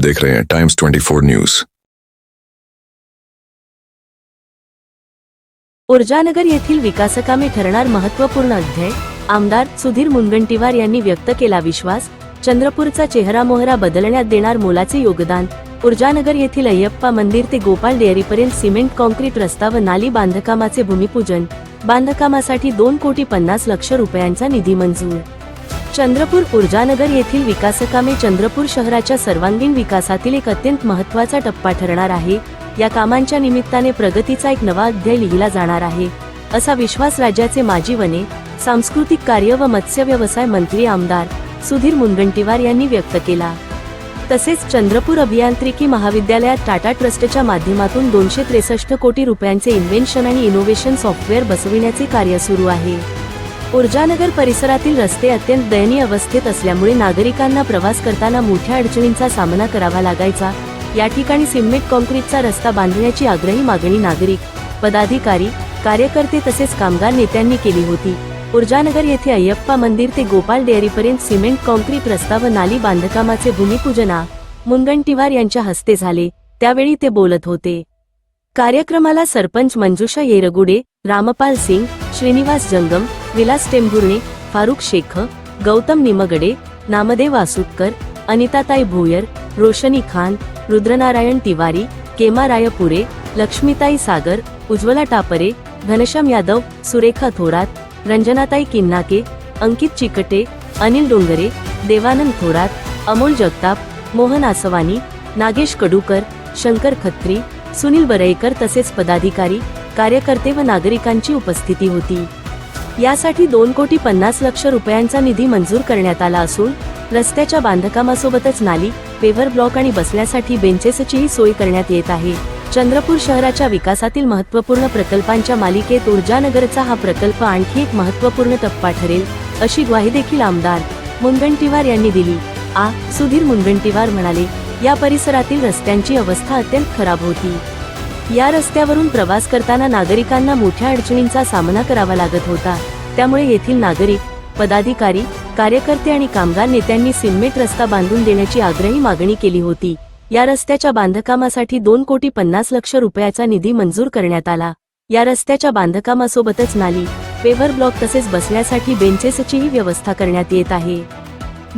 देख रहे हैं टाइम्स 24 न्यूज ऊर्जानगर येथील विकासकामे ठरणार महत्त्वपूर्ण अध्याय आमदार सुधीर मुनगंटीवार यांनी व्यक्त केला विश्वास चंद्रपूरचा चेहरा मोहरा बदलण्यात देणार मोलाचे योगदान ऊर्जानगर येथील अय्यप्पा मंदिर ते गोपाळ डेअरीपर्यंत सिमेंट कॉन्क्रीट रस्ता व नाली बांधकामाचे भूमिपूजन बांधकामासाठी दोन कोटी पन्नास लक्ष रुपयांचा निधी मंजूर. चंद्रपूर ऊर्जानगर येथील विकासकामे चंद्रपूर शहराच्या सर्वांगीण विकासातील एक अत्यंत महत्त्वाचा टप्पा ठरणार आहे. या कामांच्या निमित्ताने प्रगतीचा एक नवा अध्याय लिहिला जाणार आहे. असा विश्वास राज्याचे माजी वने सांस्कृतिक कार्य व मत्स्य व्यवसाय मंत्री आमदार सुधीर मुनगंटीवार यांनी व्यक्त केला. तसेच चंद्रपूर अभियांत्रिकी महाविद्यालयात टाटा ट्रस्टच्या माध्यमातून दोनशे त्रेसष्ट कोटी रुपयांचे इन्व्हेन्शन आणि इनोव्हेशन सॉफ्टवेअर बसविण्याचे कार्य सुरू आहे. ऊर्जानगर परिसरातील रस्ते अत्यंत दयनीय अवस्थेत असल्यामुळे नागरिकांना प्रवास करताना मोठ्या अडचणींचा सामना करावा लागायचा. या ठिकाणी सिमेंट कॉन्क्रीटचा रस्ता बांधण्याची आग्रही मागणी नागरिक पदाधिकारी कार्यकर्ते तसेच कामगार नेत्यांनी केली होती. ऊर्जानगर येथे अय्यप्पा मंदिर ते गोपाल डेअरीपर्यंत सिमेंट कॉन्क्रीट रस्ता व नाली बांधकामाचे भूमिपूजना मुनगंटीवार यांच्या हस्ते झाले. त्यावेळी ते बोलत होते. कार्यक्रमाला सरपंच मंजुषा येरगुडे रामपाल सिंग श्रीनिवास जंगम विलास टेंभुर्णे फारुख शेख गौतम निमगडे नामदेव आसुतकर अनिताताई भोयर रोशनी खान रुद्रनारायण तिवारी केमा रायपुरे लक्ष्मीताई सागर उज्ज्वला टापरे घनश्याम यादव सुरेखा थोरात रंजनाताई किन्नाके अंकित चिकटे अनिल डोंगरे देवानंद थोरात अमोल जगताप मोहन आसवानी नागेश कडूकर शंकर खत्री सुनील बरईकर तसेच पदाधिकारी कार्यकर्ते व नागरिकांची उपस्थिती होती. यासाठी दोन कोटी पन्नास लक्ष रुपयांचा निधी मंजूर करण्यात आला असून रस्त्याच्या बांधकामासोबतच नाली पेव्हर ब्लॉक आणि बसण्यासाठी बेंचेसचीही सोय करण्यात येत आहे. चंद्रपूर शहराच्या विकासातील महत्त्वपूर्ण प्रकल्पांच्या मालिकेत ऊर्जानगरचा हा प्रकल्प आणखी एक महत्त्वपूर्ण टप्पा ठरेल अशी ग्वाही देखील आमदार मुनगंटीवार यांनी दिली. आ. सुधीर मुनगंटीवार म्हणाले या परिसरातील रस्त्यांची अवस्था अत्यंत खराब होती. या रस्त्यावरून प्रवास करताना नागरिकांना मोठ्या अडचणींचा सामना करावा लागत होता. त्यामुळे येथील नागरिक पदाधिकारी कार्यकर्ते आणि कामगार नेत्यांनी सिमेंट रस्ता बांधून देण्याची आग्रही मागणी केली होती. या रस्त्याच्या बांधकामासाठी दोन कोटी पन्नास लक्ष रुपयाचा निधी मंजूर करण्यात आला. या रस्त्याच्या बांधकामासोबतच नाली पेव्हर ब्लॉक तसेच बसण्यासाठी बेंचेसचीही व्यवस्था करण्यात येत आहे.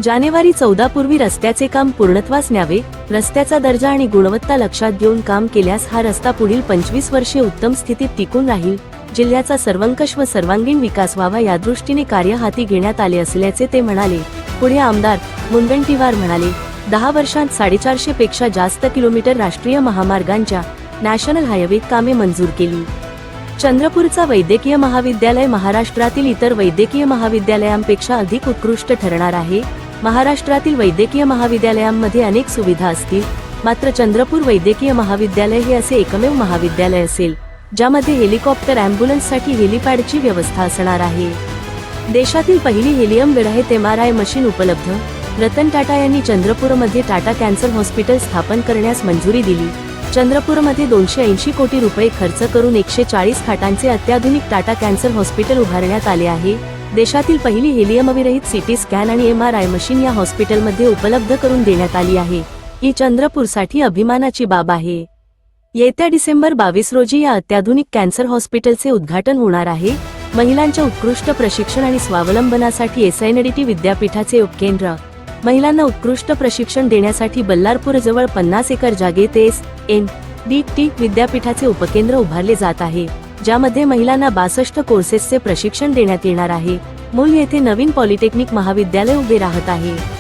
जानेवारी चौदा पूर्वी रस्त्याचे काम पूर्णत्वास न्यावे रस्त्याचा दर्जा आणि गुणवत्ता लक्षात घेऊन काम केल्यास हा रस्ता पुढील पंचवीस वर्षे उत्तम स्थितीत टिकून राहील. जिल्ह्याचा सर्वंकष व सर्वांगीण विकास व्हावा या दृष्टीने कार्य हाती घेण्यात आले असल्याचे ते म्हणाले. पुढे आमदार मुनगंटीवार म्हणाले दहा वर्षांत साडेचारशे पेक्षा जास्त किलोमीटर राष्ट्रीय महामार्गांच्या नॅशनल हायवे कामे मंजूर केली. चंद्रपूरचा वैद्यकीय महाविद्यालय महाराष्ट्रातील इतर वैद्यकीय महाविद्यालयांपेक्षा अधिक उत्कृष्ट ठरणार आहे. महाराष्ट्रातील वैद्यकीय महाविद्यालयांमध्ये अनेक सुविधा असतील. मात्र चंद्रपूर वैद्यकीय महाविद्यालय हे असे एकमेव महाविद्यालय असेल ज्यामध्ये हेलिकॉप्टर अँब्युलन्ससाठी हेलिपॅडची व्यवस्था असणार आहे. देशातील पहिली हेलियम विरहित एम आर आय मशीन उपलब्ध. रतन टाटा यांनी चंद्रपूरमध्ये टाटा कॅन्सर हॉस्पिटल स्थापन करण्यास मंजुरी दिली. चंद्रपूरमध्ये दोनशे ऐंशी कोटी रुपये खर्च करून एकशे चाळीस खाटांचे अत्याधुनिक टाटा कॅन्सर हॉस्पिटल उभारण्यात आले आहे. देशातील पहिली हेलियमविरहित सिटी स्कॅन आणि एम आर आय मशीन या हॉस्पिटलमध्ये उपलब्ध करून देण्यात आली आहे. ही चंद्रपूरसाठी अभिमानाची बाब आहे. येत्या डिसेंबर बावीस रोजी या अत्याधुनिक कॅन्सर हॉस्पिटलचे उद्घाटन होणार आहे. महिलांच्या उत्कृष्ट प्रशिक्षण आणि स्वावलंबनासाठी एसआयनडीटी विद्यापीठाचे उपकेंद्र. महिलांना उत्कृष्ट प्रशिक्षण देण्यासाठी बल्लारपूर जवळ पन्नास एकर जागेत एस एन डी टी विद्यापीठाचे उपकेंद्र उभारले जात आहे. ज्यामध्ये महिलांना बासष्ट कोर्सेसचे प्रशिक्षण देण्यात येणार आहे. मूल येथे नवीन पॉलिटेक्निक महाविद्यालय उभे राहत आहे.